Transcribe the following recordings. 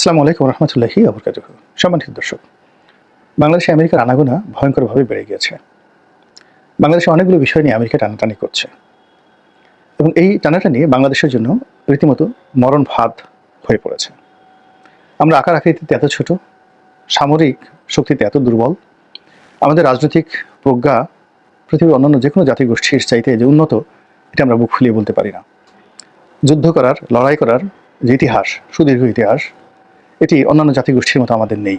আসসালামু আলাইকুম রহমতুল্লাহি আবরকাত সম্মানিত দর্শক, বাংলাদেশে আমেরিকার আনাগোনা ভয়ঙ্করভাবে বেড়ে গিয়েছে। বাংলাদেশে অনেকগুলো বিষয় নিয়ে আমেরিকা টানাটানি করছে। এবং এই টানাটানি বাংলাদেশের জন্য রীতিমতো মরণ ভাত হয়ে পড়েছে। আমরা আকার আকৃতিতে এত ছোট, সামরিক শক্তিতে এত দুর্বল, আমাদের রাজনৈতিক প্রজ্ঞা পৃথিবীর অন্যান্য যে কোনো জাতিগোষ্ঠীর চাইতে যে উন্নত, এটা আমরা বুক ফুলিয়ে বলতে পারি না। যুদ্ধ করার, লড়াই করার যে ইতিহাস, সুদীর্ঘ ইতিহাস এটি অন্যান্য জাতিগোষ্ঠীর মতো আমাদের নেই।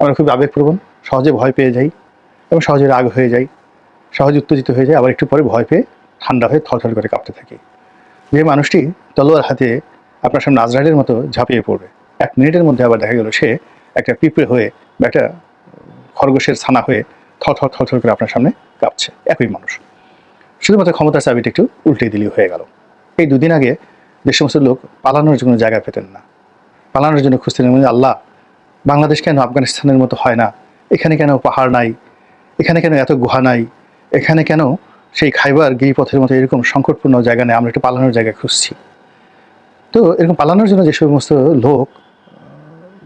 আমরা খুব আবেগপ্রবণ, সহজে ভয় পেয়ে যাই এবং সহজে রাগ হয়ে যাই, সহজে উত্তেজিত হয়ে যায় আবার একটু পরে ভয় পেয়ে ঠান্ডা হয়ে থরথর করে কাঁপতে থাকি। যে মানুষটি তলোয়ার হাতে আপনার সামনে আজরাইলের মতো ঝাঁপিয়ে পড়বে, এক মিনিটের মধ্যে আবার দেখা গেল সে একটা পিঁপড়ে হয়ে বা একটা খরগোশের ছানা হয়ে থর থর থর থর করে আপনার সামনে কাঁপছে, একই মানুষ। শুধুমাত্র ক্ষমতার চাবিটা একটু উল্টে দিলেই হয়ে গেল। এই দুদিন আগে যে সমস্ত লোক পালানোর জন্য জায়গা পেতেন না। পালানোর জন্য খুঁজতেন মানে আল্লাহ, বাংলাদেশ কেন আফগানিস্তানের মতো হয় না? এখানে কেন পাহাড় নাই? এখানে কেন এত গুহা নাই? এখানে কেন সেই খাইবার গিরিপথের মতো এরকম সংকটপূর্ণ জায়গা নেই? আমরা একটু পালানোর জায়গা খুঁজছি। তো এরকম পালানোর জন্য যে সমস্ত লোক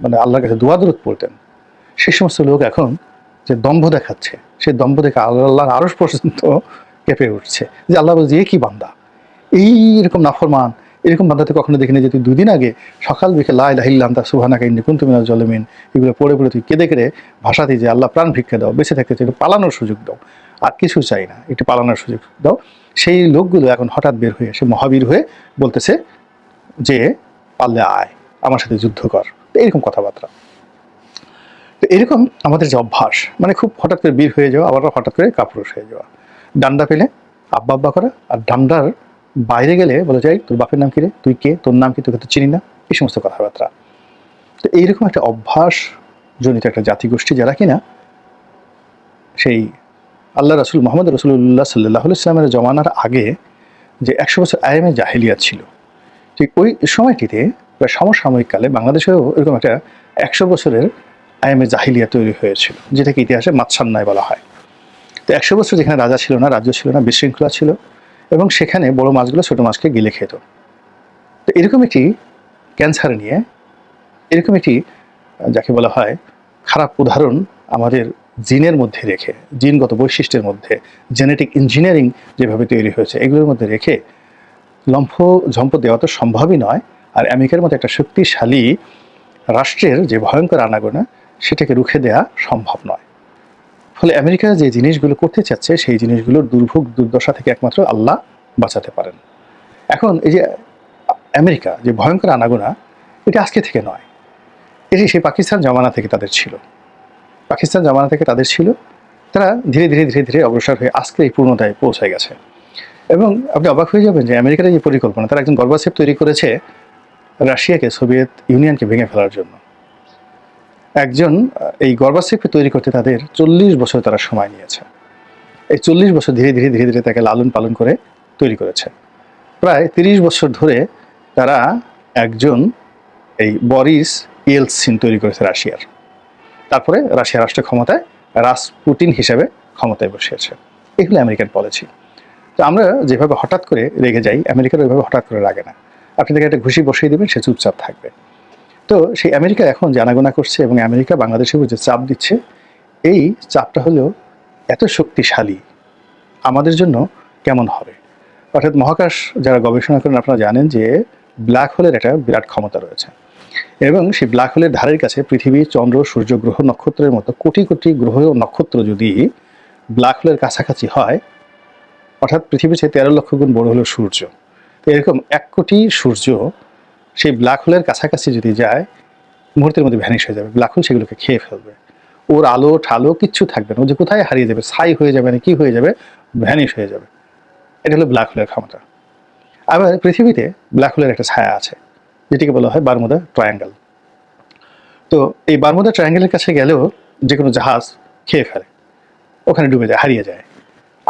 মানে আল্লাহর কাছে দোয়াদরত পড়তেন সেই সমস্ত লোক এখন যে দম্ভ দেখাচ্ছে সেই দম্ভ দেখে আল্লাহর আরস পর্যন্ত কেঁপে উঠছে যে আল্লাহ বলছে, এ কি বান্দা? এই এরকম নাফরমান এরকম বান্দাতে কখনো দেখিনি যে তুই দুদিন আগে সকাল বিকেল লাই লাহিল্লাম তা সুহানা কাইন্দি কুন তুমি জলমিন এগুলো পড়ে পড়ে তুই কেঁদে কেড়ে ভাষাতে যে আল্লাহ প্রাণ ভিক্ষা দাও, বেঁচে থাকতে একটু পালানোর সুযোগ দাও। আর কিছু চাই না একটু পালানোর সুযোগ দাও। সেই লোকগুলো এখন হঠাৎ বের হয়ে সে মহাবীর হয়ে বলতেছে যে, পারলে আয়, আমার সাথে যুদ্ধ কর। তো এরকম কথাবার্তা। তো এরকম আমাদের যে অভ্যাস মানে খুব হঠাৎ করে বীর হয়ে যাওয়া, আবার হঠাৎ করে কাপুরুষ হয়ে যাওয়া। ডান্ডা পেলে আব্বা আব্বা করা, আর ডান্ডার বাইরে গেলে বলে, যাই, তোর বাপের নাম কি রে? তুই কে? তোর নাম কি? তোকে তো চিনি না? এই সমস্ত কথাবার্তা। তো এইরকম একটা অভ্যাস জনিত একটা জাতিগোষ্ঠী যারা কিনা, সেই আল্লাহ রসুল মোহাম্মদ রসুল্লাহ সাল্লাহ ইসলামের জমানার আগে যে একশো বছর আয়ামে জাহেলিয়া ছিল, ঠিক ওই সময়টিতে প্রায় সমসাময়িক কালে বাংলাদেশেও এরকম একটা একশো বছরের আয়ামে জাহিলিয়া তৈরি হয়েছিল, যেটাকে ইতিহাসে মাৎসান্নায় বলা হয়। তো একশো বছর যেখানে রাজা ছিল না, রাজ্য ছিল না, বিশৃঙ্খলা ছিল এবং সেখানে বড় মাছগুলো ছোট মাছকে গিলে খেত। তো এরকম একটি ক্যান্সার নিয়ে, এরকম একটি যাকে বলা হয় খারাপ উদাহরণ আমাদের জিনের মধ্যে রেখে, জিনগত বৈশিষ্ট্যের মধ্যে জেনেটিক ইঞ্জিনিয়ারিং যেভাবে তৈরি হয়েছে, এগুলোর মধ্যে রেখে লম্ফ ঝম্প দেওয়া তো সম্ভবই নয়, আর আমেরিকার মতো একটা শক্তিশালী রাষ্ট্রের যে ভয়ঙ্কর আনাগোনা, সেটাকে রুখে দেওয়া সম্ভব নয়। ফলে আমেরিকা যে জিনিসগুলো করতে চাচ্ছে, সেই জিনিসগুলোর দুর্ভোগ দুর্দশা থেকে একমাত্র আল্লাহ বাঁচাতে পারেন। এখন এই যে আমেরিকা, যে ভয়ঙ্কর আনাগোনা, এটা আজকে থেকে নয়। এটি সেই পাকিস্তান জমানা থেকে তাদের ছিল। পাকিস্তান জমানা থেকে তাদের ছিল। তারা ধীরে ধীরে ধীরে ধীরে অগ্রসর হয়ে আজকে এই পূর্ণতায় পৌঁছে গেছে। এবং আপনি অবাক হয়ে যাবেন যে আমেরিকার যে পরিকল্পনা, তারা একজন গর্বাসেপ তৈরি করেছে রাশিয়াকে, সোভিয়েত ইউনিয়নকে ভেঙে ফেলার জন্য। একজন এই গর্বাসেপকে তৈরি করতে তাদের চল্লিশ বছর তারা সময় নিয়েছে। এই চল্লিশ বছর ধীরে ধীরে ধীরে ধীরে তাকে লালন পালন করে তৈরি করেছে। প্রায় তিরিশ বছর ধরে তারা একজন এই বরিস ইয়েলসিন তৈরি করেছে রাশিয়ার। তারপরে রাশিয়া রাষ্ট্র ক্ষমতায় রাসপুটিন হিসেবে ক্ষমতায় বসিয়েছে। এগুলো আমেরিকান পলিসি তো আমরা যেভাবে হঠাৎ করে রেগে যাই, আমেরিকার ওইভাবে হঠাৎ করে লাগে না। আপনি তাকে একটা ঘুষি বসিয়ে দেবেন, সে চুপচাপ থাকবে। তো সেই আমেরিকা এখন জানাগোনা করছে এবং আমেরিকা বাংলাদেশের উপর যে চাপ দিচ্ছে, এই চাপটা হলো এত শক্তিশালী, আমাদের জন্য কেমন হবে? অর্থাৎ মহাকাশ যারা গবেষণা করেন আপনারা জানেন যে ব্ল্যাক হোলের একটা বিরাট ক্ষমতা রয়েছে এবং সেই ব্ল্যাক হোলের ধারের কাছে পৃথিবী, চন্দ্র, সূর্য, গ্রহ, নক্ষত্রের মতো কোটি কোটি গ্রহ নক্ষত্র যদি ব্ল্যাক হোলের কাছাকাছি হয়, অর্থাৎ পৃথিবীর চেয়ে তেরো লক্ষ গুণ বড় হলো সূর্য। তো এরকম এক কোটি সূর্য সেই ব্ল্যাক হোলের কাছাকাছি যদি যায়, মুহূর্তের মধ্যে ভ্যানিশ হয়ে যাবে। ব্ল্যাক হোল সেগুলোকে খেয়ে ফেলবে। ওর আলো ঠালো কিচ্ছু থাকবে না। ও যে কোথায় হারিয়ে যাবে, ছাই হয়ে যাবে না, কি হয়ে যাবে ভ্যানিশ হয়ে যাবে। এটা হলো ব্ল্যাক হোলের ক্ষমতা। আবার পৃথিবীতে ব্ল্যাক হোলের একটা ছায়া আছে, যেটিকে বলা হয় বারমুদা ট্রায়াঙ্গেল তো এই বারমুদা ট্রায়াঙ্গেলের কাছে গেলেও যে কোনো জাহাজ খেয়ে ফেলে। ওখানে ডুবে যায়, হারিয়ে যায়।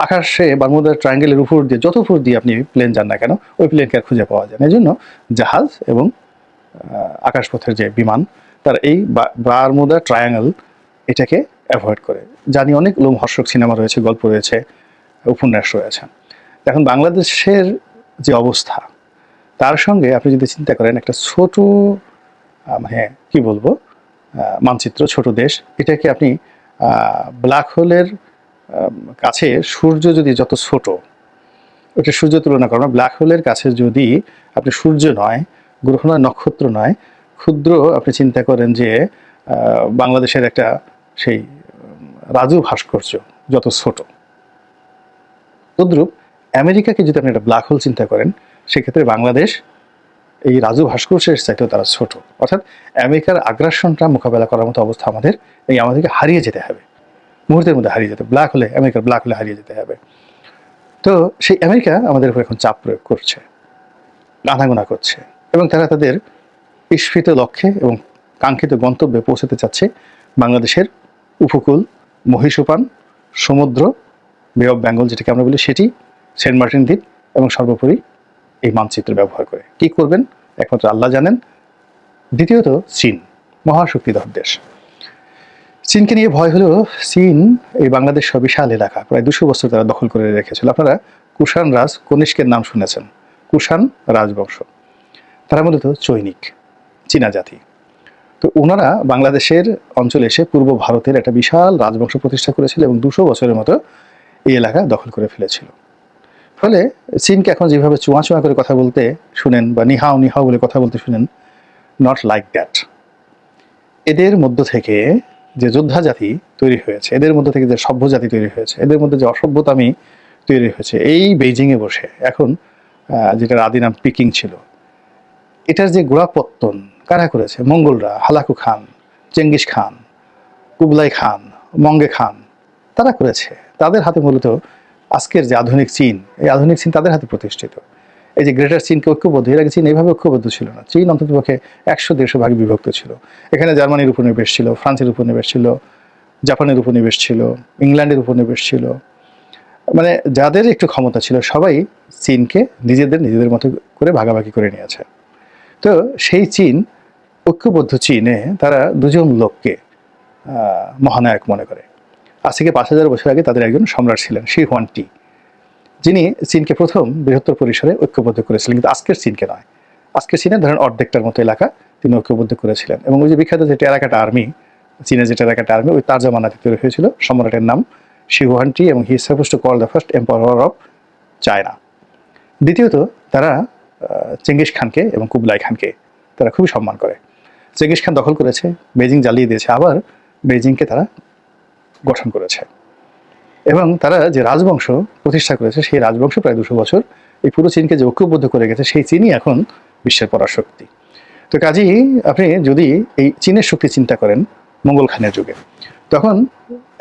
আকাশে বারমুদা ট্রায়াঙ্গেলের উপর দিয়ে যত উপর দিয়ে আপনি প্লেন যান না কেন, ওই প্লেনকে আর খুঁজে পাওয়া যায় না। এই জন্য জাহাজ এবং আকাশপথের যে বিমান, তার এই বারমুদা ট্রায়াঙ্গেল এটাকে অ্যাভয়েড করে। জানি অনেক লোমহর্ষক সিনেমা রয়েছে, গল্প রয়েছে উপন্যাস রয়েছে। এখন বাংলাদেশের যে অবস্থা, তার সঙ্গে আপনি যদি চিন্তা করেন, একটা ছোট মানে কি বলব মানচিত্র, ছোট দেশ, এটাকে আপনি ব্ল্যাক হোলের কাছে। সূর্য যদি যত ছোট ওটা সূর্য তুলনা করেন ব্ল্যাক হোলের কাছে যদি আপনি সূর্য নয় গ্রহ নয় নক্ষত্র নয় ক্ষুদ্র আপনি চিন্তা করেন যে বাংলাদেশের একটা সেই রাজু ভাস্কর্য যত ছোট। তদ্রূপ আমেরিকাকে যদি আপনি একটা ব্ল্যাক হোল চিন্তা করেন সেক্ষেত্রে বাংলাদেশ এই রাজু ভাস্কর্যের চাইতেও তারা ছোট। অর্থাৎ আমেরিকার আগ্রাসনটা মোকাবেলা করার মতো অবস্থা আমাদের এই আমাদেরকে হারিয়ে যেতে হবে। মুহূর্তের মধ্যে হারিয়ে যেতে ব্ল্যাক হলে আমেরিকার ব্ল্যাক হলে হারিয়ে যেতে হবে। তো সেই আমেরিকা আমাদের উপর এখন চাপ প্রয়োগ করছে, আনাগোনা করছে এবং তারা তাদের ইস্ফিত লক্ষ্যে এবং কাঙ্ক্ষিত গন্তব্যে পৌঁছাতে চাচ্ছে বাংলাদেশের উপকূল মহীসোপান সমুদ্র বে অফ বেঙ্গল যেটাকে আমরা বলি, সেটি সেন্ট মার্টিন দ্বীপ এবং সর্বোপরি এই মানচিত্র ব্যবহার করে। কি করবেন? একমাত্র আল্লাহ জানেন। দ্বিতীয়ত চীন, মহাশক্তিধর দেশ। চীনকে নিয়ে ভয় হলো চীন এই বাংলাদেশ সব বিশাল এলাকা, প্রায় দুশো বছর তারা দখল করে রেখেছিল। আপনারা কুষাণ রাজ কনিষ্কের নাম শুনেছেন, কুষাণ রাজবংশ। তারা মূলত চৈনিক, চীনা জাতি। তো ওনারা বাংলাদেশের অঞ্চলে এসে পূর্ব ভারতের একটা বিশাল রাজবংশ প্রতিষ্ঠা করেছিল এবং দুশো বছরের মতো এই এলাকা দখল করে ফেলেছিল। ফলে চীনকে এখন যেভাবে চুয়া চুয়া করে কথা বলতে শুনেন বা নিহাও নিহাও বলে কথা বলতে শুনেন নট লাইক দ্যাট এদের মধ্য থেকে যে যোদ্ধা জাতি তৈরি হয়েছে, এদের মধ্যে থেকে যে সভ্য জাতি তৈরি হয়েছে, এদের মধ্যে যে অসভ্যতামি তৈরি হয়েছে, এই বেইজিংয়ে বসে এখন যেটার আদি নাম পিকিং ছিল, এটার যে গোড়াপত্তন কারা করেছে? মঙ্গলরা, হালাকু খান, চেঙ্গিস খান, কুবলাই খান, মঙ্গে খান, তারা করেছে। তাদের হাতে মূলত আজকের যে আধুনিক চীন, এই আধুনিক চীন তাদের হাতে প্রতিষ্ঠিত। এই যে গ্রেটার চীনকে ঐক্যবদ্ধ এর আগে চীন এইভাবে ঐক্যবদ্ধ ছিল না। চীন অন্ততপক্ষে একশো, দেড়শো ভাগে বিভক্ত ছিল। এখানে জার্মানির উপনিবেশ ছিল, ফ্রান্সের উপনিবেশ ছিল, জাপানের উপনিবেশ ছিল, ইংল্যান্ডের উপনিবেশ ছিল। মানে যাদের একটু ক্ষমতা ছিল, সবাই চীনকে নিজেদের নিজেদের মতো করে ভাগাভাগি করে নিয়েছে। তো সেই চীন, ঐক্যবদ্ধ চীনে তারা দুজন লোককে মহানায়ক মনে করে। আজ থেকে পাঁচ হাজার বছর আগে তাদের একজন সম্রাট ছিলেন, শি হুয়ানটি যিনি চীনকে প্রথম বৃহত্তর পরিসরে ঐক্যবদ্ধ করেছিলেন, কিন্তু আজকের চীনকে নয়। আজকের চীনে ধরেন অর্ধেকটার মতো এলাকা তিনি ঐক্যবদ্ধ করেছিলেন। এবং ওই যে বিখ্যাত যে টেরাকাটা আর্মি চীনের যে টেরাকাটা আর্মি, ওই তার জামানাতে তৈরি হয়েছিল। সম্রাটের নাম শিহুয়ানটি এবং he suppose to call the first emperor of China. দ্বিতীয়ত, তারা চেঙ্গিস খানকে এবং কুবলাই খানকে তারা খুবই সম্মান করে। চেঙ্গিস খান দখল করেছে বেজিং জ্বালিয়ে দিয়েছে, আবার বেজিংকে তারা গঠন করেছে। এবং তারা যে রাজবংশ প্রতিষ্ঠা করেছে, সেই রাজবংশ প্রায় দুশো বছর এই পুরো চীনকে যে ঐক্যবদ্ধ করে গেছে সেই চীনই এখন বিশ্বের পরাশক্তি। তো কাজেই আপনি যদি এই চীনের শক্তি চিন্তা করেন মঙ্গল খানের যুগে, তখন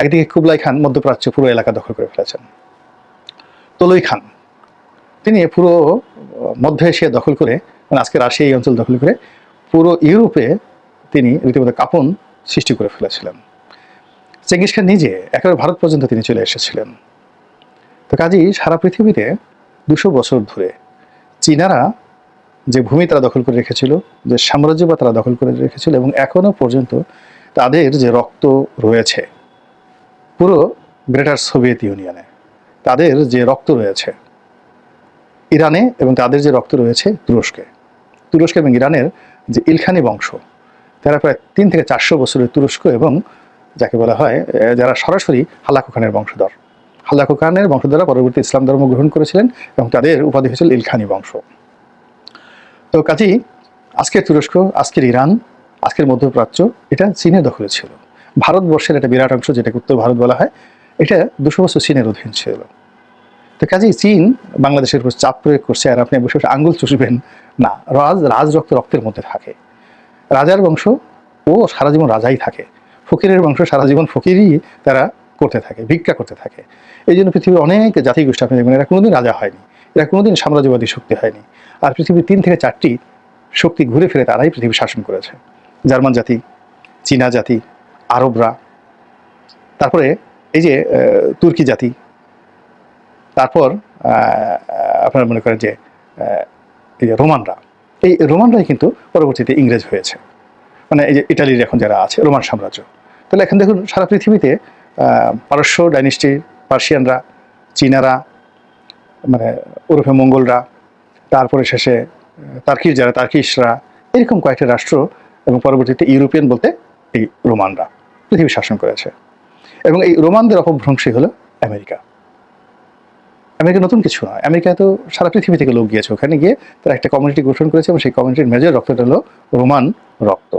একদিকে কুবলাই খান মধ্যপ্রাচ্য পুরো এলাকা দখল করে ফেলেছেন। তলই খান, তিনি পুরো মধ্য এশিয়া দখল করে মানে আজকে রাশিয়া এই অঞ্চল দখল করে, পুরো ইউরোপে তিনি রীতিমতো কাপন সৃষ্টি করে ফেলেছিলেন। চেঙ্গিস খান নিজে একেবারে ভারত পর্যন্ত তিনি চলে এসেছিলেন। তো কাজেই সারা পৃথিবীতে দুশো বছর ধরে চীনারা যে ভূমি তারা দখল করে রেখেছিল, যে সাম্রাজ্য বা তারা দখল করে রেখেছিল এবং এখনও পর্যন্ত তাদের যে রক্ত রয়েছে পুরো গ্রেটার সোভিয়েত ইউনিয়নে তাদের যে রক্ত রয়েছে ইরানে এবং তাদের যে রক্ত রয়েছে তুরস্কে। তুরস্ক এবং ইরানের যে ইলখানি বংশ, তারা প্রায় তিন থেকে চারশো বছরের তুরস্ক এবং যাকে বলা হয় যারা সরাসরি হালাকু খানের বংশধর। হালাকু খানের বংশধররা পরবর্তী ইসলাম ধর্ম গ্রহণ করেছিলেন এবং তাদের উপাধি হয়েছিল ইলখানি বংশ। তো কাজেই আজকের তুরস্ক, আজকের ইরান, আজকের মধ্যপ্রাচ্য, এটা চীনের দখলে ছিল। ভারতবর্ষের একটা বিরাট অংশ, যেটাকে উত্তর ভারত বলা হয়, এটা দুশো বছর চীনের অধীন ছিল। তো কাজেই চীন বাংলাদেশের উপর চাপ প্রয়োগ করছে আর আপনি বসে বসে আঙ্গুল চুষবেন না। রাজ রাজ রক্ত রক্তের মধ্যে থাকে। রাজার বংশ ও সারা জীবন রাজাই থাকে। ফকিরের বংশ সারা জীবন ফকিরই তারা করতে থাকে, ভিক্ষা করতে থাকে। এই জন্য পৃথিবীর অনেক জাতিগোষ্ঠী আপনি দেখবেন, এরা কোনোদিন রাজা হয়নি, এরা কোনোদিন সাম্রাজ্যবাদী শক্তি হয়নি। আর পৃথিবীর তিন থেকে চারটি শক্তি ঘুরে ফিরে তারাই পৃথিবী শাসন করেছে। জার্মান জাতি, চীনা জাতি, আরবরা, তারপরে এই যে তুর্কি জাতি, তারপর আপনারা মনে করেন যে রোমানরা, এই রোমানরাই কিন্তু পরবর্তীতে ইংরেজ হয়েছে। মানে এই যে ইটালির এখন যারা আছে, রোমান সাম্রাজ্য। তাহলে এখন দেখুন, সারা পৃথিবীতে পারস্য ডাইনেস্টি, পার্সিয়ানরা, চীনারা মানে ওরফে মঙ্গলরা, তারপরে শেষে তার্কির যারা, তার্কিশরা, এরকম কয়েকটা রাষ্ট্র এবং পরবর্তীতে ইউরোপিয়ান বলতে এই রোমানরা, পৃথিবী শাসন করেছে। এবং এই রোমানদের অপভ্রংশী হলো আমেরিকা। আমেরিকা নতুন কিছু নয়। আমেরিকা তো সারা পৃথিবী থেকে লোক গিয়েছে। ওখানে গিয়ে তারা একটা কমিউনিটি গঠন করেছে এবং সেই কমিউনিটির মেজর রক্তটা হলো রোমান রক্ত।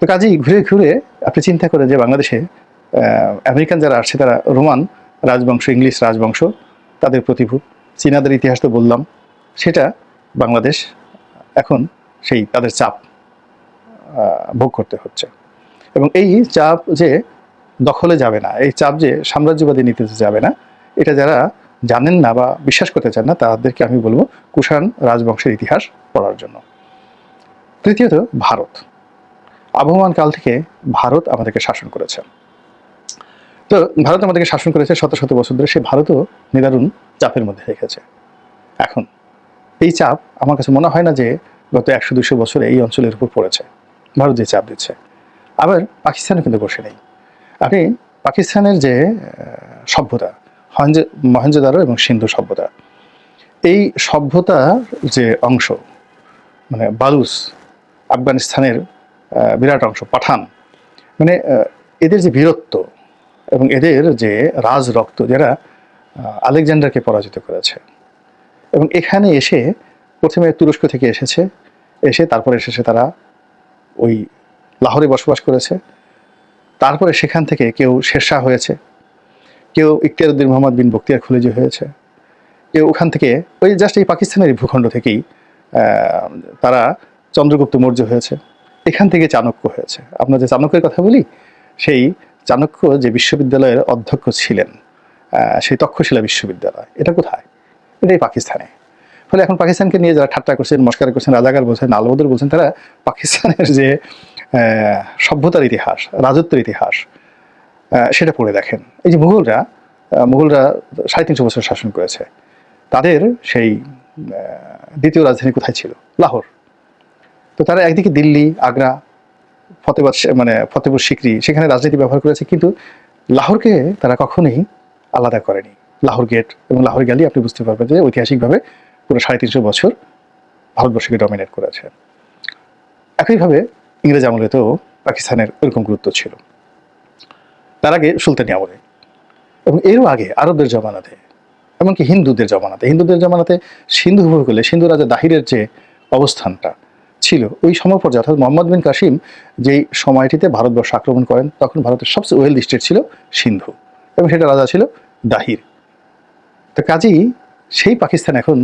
তো কাজেই ঘুরে ঘুরে আপনি চিন্তা করেন যে বাংলাদেশে আমেরিকান যারা আসছে তারা রোমান রাজবংশ, ইংলিশ রাজবংশ, তাদের প্রতিভূ চীনাদের ইতিহাস তো বললাম, সেটা বাংলাদেশ এখন সেই তাদের চাপ ভোগ করতে হচ্ছে। এবং এই চাপ যে দখলে যাবে না, এই চাপ যে সাম্রাজ্যবাদী নীতিতে যাবে না, এটা যারা জানেন না বা বিশ্বাস করতে চান না, তাদেরকে আমি বলব কুষাণ রাজবংশের ইতিহাস পড়ার জন্য। তৃতীয়ত, ভারত। আবহমান কাল থেকে ভারত আমাদেরকে শাসন করেছে। তো ভারত আমাদেরকে শাসন করেছে শত শত বছর ধরে, সে ভারতও নিদারুণ চাপের মধ্যে রেখেছে এখন এই চাপ আমার কাছে মনে হয় না যে গত একশো দুশো বছরে এই অঞ্চলের উপর পড়েছে। ভারত যে চাপ দিচ্ছে। আবার পাকিস্তানও কিন্তু বসে নেই। আপনি পাকিস্তানের যে সভ্যতা, হঞ্জ মহেঞ্জোদারো এবং সিন্ধু সভ্যতা, এই সভ্যতার যে অংশ মানে বালুস আফগানিস্তানের বিরাট অংশ পাঠান। মানে এদের যে বীরত্ব এবং এদের যে রাজ রক্ত যারা আলেকজান্ডারকে পরাজিত করেছে। এবং এখানে এসে প্রথমে তুরস্ক থেকে এসেছে, এসে তারপরে এসেছে তারা ওই লাহোরে বসবাস করেছে। তারপরে সেখান থেকে কেউ শেরশাহ হয়েছে, কেউ ইখতিয়ার উদ্দিন মোহাম্মদ বিন বক্তিয়ার খুলেজি হয়েছে, কেউ ওখান থেকে ওই জাস্ট এই পাকিস্তানের ভূখণ্ড থেকেই তারা চন্দ্রগুপ্ত মৌর্য হয়েছে। এখান থেকে চাণক্য হয়েছে। আমরা যে চাণক্যের কথা বলি, সেই চাণক্য যে বিশ্ববিদ্যালয়ের অধ্যক্ষ ছিলেন সেই তক্ষশিলা বিশ্ববিদ্যালয়, এটা কোথায়? এটাই পাকিস্তানে। ফলে এখন পাকিস্তানকে নিয়ে যারা ঠাট্টা করছেন, মস্কার করছেন, রাজাকার বলছেন আলবদর বলছেন, তারা পাকিস্তানের যে সভ্যতার ইতিহাস, রাজত্বের ইতিহাস সেটা পড়ে দেখেন। এই যে মুঘলরা মুঘলরা সাড়ে তিনশো বছর শাসন করেছে। তাদের সেই দ্বিতীয় রাজধানী কোথায় ছিল? লাহোর। তো তারা একদিকে দিল্লি, আগ্রা, ফতেবাদ মানে ফতেপুর সিকরি সেখানে রাজনীতি ব্যবহার করেছে, কিন্তু লাহোরকে তারা কখনোই আলাদা করেনি। লাহোর গেট এবং লাহোর গেলেই আপনি বুঝতে পারবেন যে ঐতিহাসিকভাবে পুরো সাড়ে তিনশো বছর ভারতবর্ষকে ডমিনেট করেছে। একইভাবে ইংরেজ আমলে তো পাকিস্তানের ওরকম গুরুত্ব ছিল। তার আগে সুলতানি আমলে এবং এরও আগে আরবদের জমানাতে, এমনকি হিন্দুদের জমানাতে। হিন্দুদের জমানাতে সিন্ধু উপকূলে সিন্ধু রাজা দাহিরের যে অবস্থানটা ছিল। ওই সময় পর্যায়ে অর্থাৎ মোহাম্মদ বিন কাসিম যেই সময়টিতে ভারতবর্ষ আক্রমণ করেন, তখন ভারতের সবচেয়ে ওয়েল স্টেট ছিল সিন্ধু এবং সেটা রাজা ছিল দাহির। তো কাজেই সেই পাকিস্তান এখন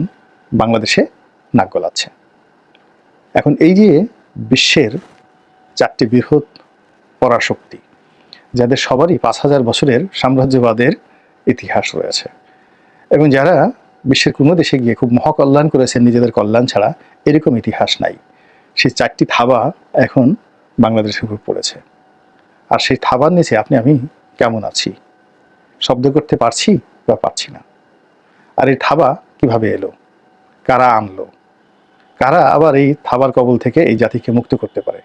বাংলাদেশে নাক গলাচ্ছে। এখন এই যে বিশ্বের চারটি বৃহৎ পরাশক্তি, যাদের সবারই পাঁচ হাজার বছরের সাম্রাজ্যবাদের ইতিহাস রয়েছে এবং যারা বিশ্বের কোনো দেশে গিয়ে খুব মহাকল্যাণ করেছেন, নিজেদের কল্যাণ ছাড়া এরকম ইতিহাস নাই। সেই চারটি থাবা এখন বাংলাদেশের উপর পড়েছে। আর সেই থাবার নিচে আপনি, আমি কেমন আছি? শব্দ করতে পারছি বা পারছি না? আর এই থাবা কীভাবে এলো? কারা আনলো? কারা আবার এই থাবার কবল থেকে এই জাতিকে মুক্ত করতে পারে?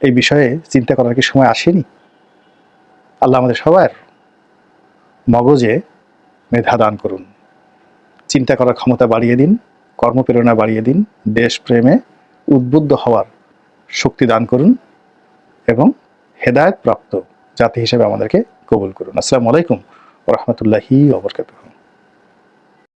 এই বিষয়ে চিন্তা করার কি সময় আসেনি? আল্লাহ আমাদের সবার মগজে মেধা দান করুন। চিন্তা করার ক্ষমতা বাড়িয়ে দিন, কর্মপ্রেরণা বাড়িয়ে দিন, দেশপ্রেমে উদ্বুদ্ধ হওয়ার শক্তি দান করুন এবং হেদায়ত প্রাপ্ত জাতি হিসেবে আমাদেরকে কবুল করুন। আসসালামু আলাইকুম রহমতুল্লাহি ওবরকাতুহ